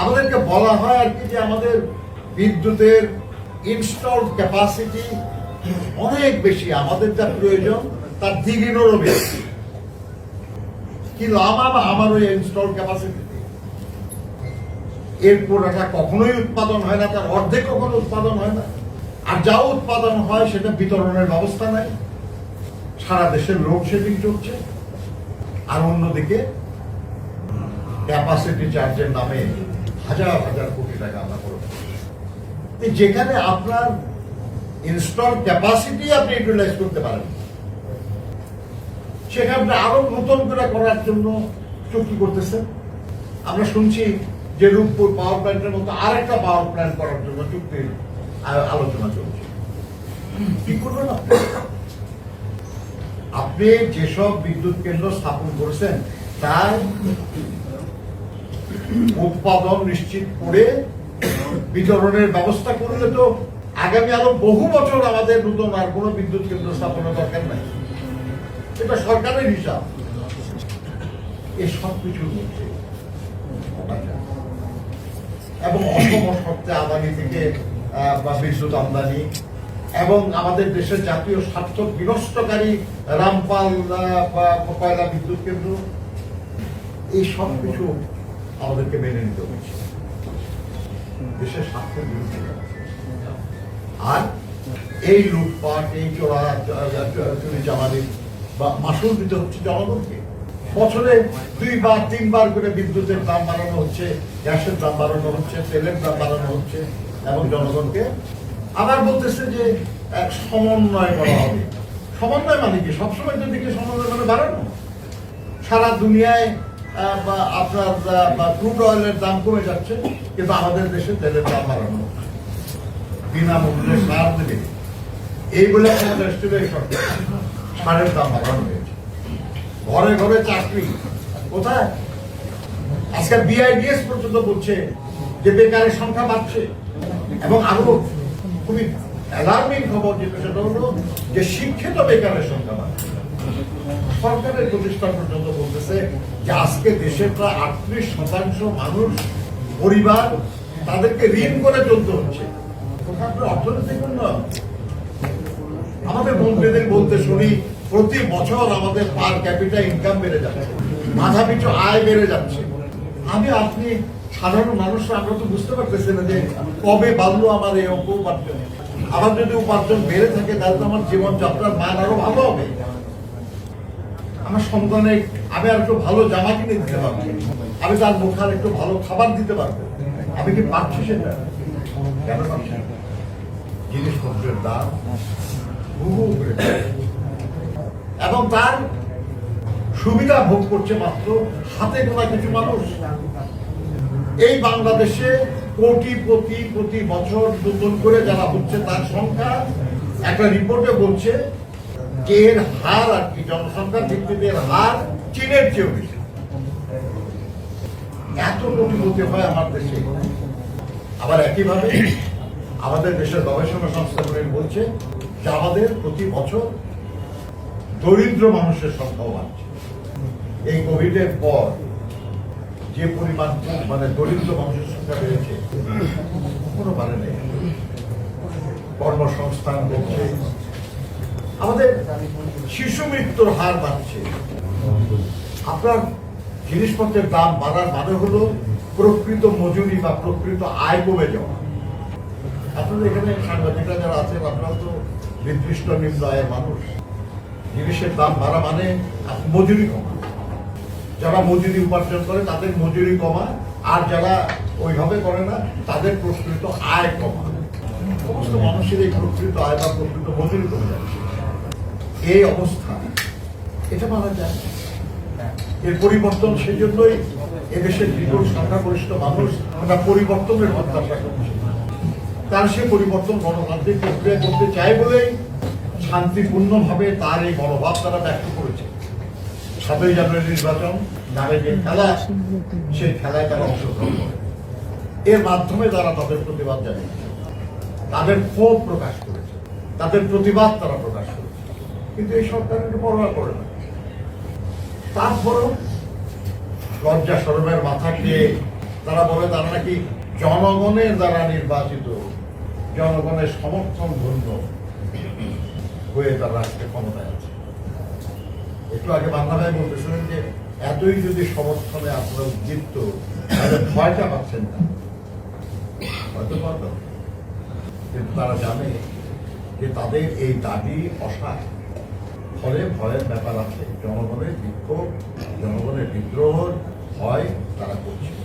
আমাদেরকে বলা হয় আর কি যে আমাদের বিদ্যুতের ইনস্টল ক্যাপাসিটি অনেক বেশি, আমাদের যা প্রয়োজন, তার দ্বিগুণেরও বেশি। কিন্তু আমার আমার ওই ইনস্টল ক্যাপাসিটি এর পুরোটা কখনোই উৎপাদন হয় না, তার অর্ধেক কখনো উৎপাদন হয় না। আর যা উৎপাদন হয়, সেটা বিতরণের ব্যবস্থা নাই সারা দেশের লোডশেডিং চলছে। আর অন্যদিকে ক্যাপাসিটি চার্জের নামে হাজার হাজার কোটি টাকা আমরা করে যেখানে আপনার ইনস্টল ক্যাপাসিটি আপনি ইউটিলাইজ করতে পারেন, সেখানে আরও নতুন করে করার জন্য চুক্তি করতেছেন। আমরা শুনছি যে রূপপুর পাওয়ার প্ল্যান্টের মতো আরেকটা পাওয়ার প্ল্যান্ট করার জন্য চুক্তির আ- আলোচনা চলছে। কি করবেন আপনি যেসব বিদ্যুৎ কেন্দ্র স্থাপন করেছেন, তার উৎপাদন নিশ্চিত করে বিতরণের ব্যবস্থা করলে তো আগামী আরও বহু বছর আমাদের নতুন আর কোনো বিদ্যুৎ কেন্দ্র স্থাপনের দরকার নাই। এটা সরকারের হিসাব। এই সব কিছুর মধ্যে এবং অসম শর্তে আদানি থেকে বা বিদ্যুৎ আমদানি এবং আমাদের দেশের জাতীয় স্বার্থ বিনষ্টকারী রামপাল বা কয়লা বিদ্যুৎ কেন্দ্র। এই সব কিছু আমাদেরকে মেনে নিতে হচ্ছে দেশের স্বার্থের বিরুদ্ধে আর এই লুটপাট, এই চোরা চুরি চামারি বা মাসুল দিতে হচ্ছে জনগণকে। বছরে দুইবার, তিনবার করে বিদ্যুতের দাম বাড়ানো হচ্ছে, গ্যাসের দাম বাড়ানো হচ্ছে, তেলের দাম বাড়ানো হচ্ছে এবং জনগণকে আবার বলতেছে যে, এক সমন্বয় করা হবে। সমন্বয় মানে কি? সবসময় যদি সমন্বয় মানে বাড়ানো। সারা দুনিয়ায় আপনার ক্রুড অয়েলের দাম কমে যাচ্ছে, কিন্তু আমাদের দেশে তেলের দাম বাড়ানো। বিনামূল্যে সার দেবে এই বলে আমাদের সারের দাম বাড়ানো হয়েছে। ঘরে ঘরে চাকরি। কোথায়? আজকাল বিআইডিএস পর্যন্ত বলছে যে বেকারের সংখ্যা বাড়ছে। এবং আরও খুবই অ্যালার্মিং খবর যেটা, সেটা হলো যে শিক্ষিত বেকারের সংখ্যা বাড়ছে। সরকারের প্রতিষ্ঠান পর্যন্ত বলতেছে যে আজকে দেশের প্রায় আটত্রিশ শতাংশ মানুষ, পরিবার তাদেরকে ঋণ করে চলতে হচ্ছে। অর্থনৈতিক উন্নয়ন। আমাদের মন্ত্রীদের বলতে শুনি, প্রতি বছর আমাদের পার ক্যাপিটা ইনকাম বেড়ে যাচ্ছে মাথা পিছু আয় বেড়ে যাচ্ছে। আমি, আপনি সাধারণ মানুষরা আমরা তো বুঝতে পারতেছি না যে কবে বাড়লো আমার এই অঙ্ক উপার্জন আমার যদি উপার্জন বেড়ে থাকে, তাহলে তো আমার জীবনযাত্রার মান আরও ভালো হবে। আমার সন্তানে আমি আর একটু ভালো জামা কিনে দিতে পারব। আমি তার মুখে আর একটু ভালো খাবার দিতে পারব। আমি কি পাচ্ছি সেটা? কেন জিনিসপত্রের দাম এবং তার সুবিধা ভোগ করছে মাত্র হাতে গোনা কিছু মানুষ। এই বাংলাদেশে কোটি প্রতি প্রতি বছর নতুন করে যারা হচ্ছে তার সংখ্যা, একটা রিপোর্টে বলছে এর হার আর কি, জনসংখ্যার ভিত্তিতে হার চীনের চেয়েও বেশি। এত কোটিপতি হয় আমার দেশে। আবার একইভাবে আমাদের দেশের গবেষণা সংস্থাগুলি বলছে যে আমাদের প্রতি বছর দরিদ্র মানুষের সংখ্যাও বাড়ছে। এই কোভিডের পর যে পরিমাণ মানে দরিদ্র মানুষের সংখ্যা বেড়েছে, কোনো বাড়ে নেই। কর্মসংস্থান করছে আমাদের শিশু মৃত্যুর হার বাড়ছে। আপনার জিনিসপত্রের দাম বাড়ার মানে হলো প্রকৃত মজুরি বা প্রকৃত আয় কমে যাওয়া। আপনাদের এখানে সাংবাদিকরা যারা আছেন আপনারা তো নির্দিষ্ট নিম্ন আয়ের মানুষ। জিনিসের দাম বাড়া মানে মজুরি কমা। যারা মজুরি উপার্জন করে, তাদের মজুরি কমা। আর যারা ওইভাবে করে না, তাদের প্রকৃত আয় কমা। সমস্ত মানুষের এই প্রকৃত আয় বা প্রকৃত মজুরি কমে যাচ্ছে। এই অবস্থা। এটা মানা যায় না। এর পরিবর্তন সেই জন্যই এদেশের বিপুল সংখ্যাগরিষ্ঠ মানুষ আমরা পরিবর্তনের করছি তার সে পরিবর্তন গণতান্ত্রিক প্রক্রিয়া করতে চায় বলেই শান্তিপূর্ণভাবে তার এই মনোভাব তারা ব্যক্ত করেছে। সাতই জানুয়ারি নির্বাচন যে খেলা, সেই খেলায় তারা অংশগ্রহণ করে। এর মাধ্যমে তারা তাদের প্রতিবাদ জানিয়েছে। তাদের ক্ষোভ প্রকাশ করেছে। তাদের প্রতিবাদ তারা প্রকাশ করেছে। কিন্তু এই সরকার এটা পরোয়া করে না। তারপরেও লজ্জা সরমের মাথা খেয়ে তারা বলে, তারা নাকি জনগণের দ্বারা নির্বাচিত, জনগণের সমর্থন ধন্য হয়ে তারা আজকে ক্ষমতায় আছে। একটু আগে বাংলা ভাই বলতেছিলেন যে, এতই যদি সমর্থনে আপনারা উদ্দীপ্ত, তাহলে ভয়টা পাচ্ছেন না। হয়তো পারবেন কিন্তু তারা জানে যে তাদের এই দাবি অসার ফলে ভয়ের ব্যাপার আছে। জনগণের বিক্ষোভ জনগণের বিদ্রোহ ভয় তারা করছে।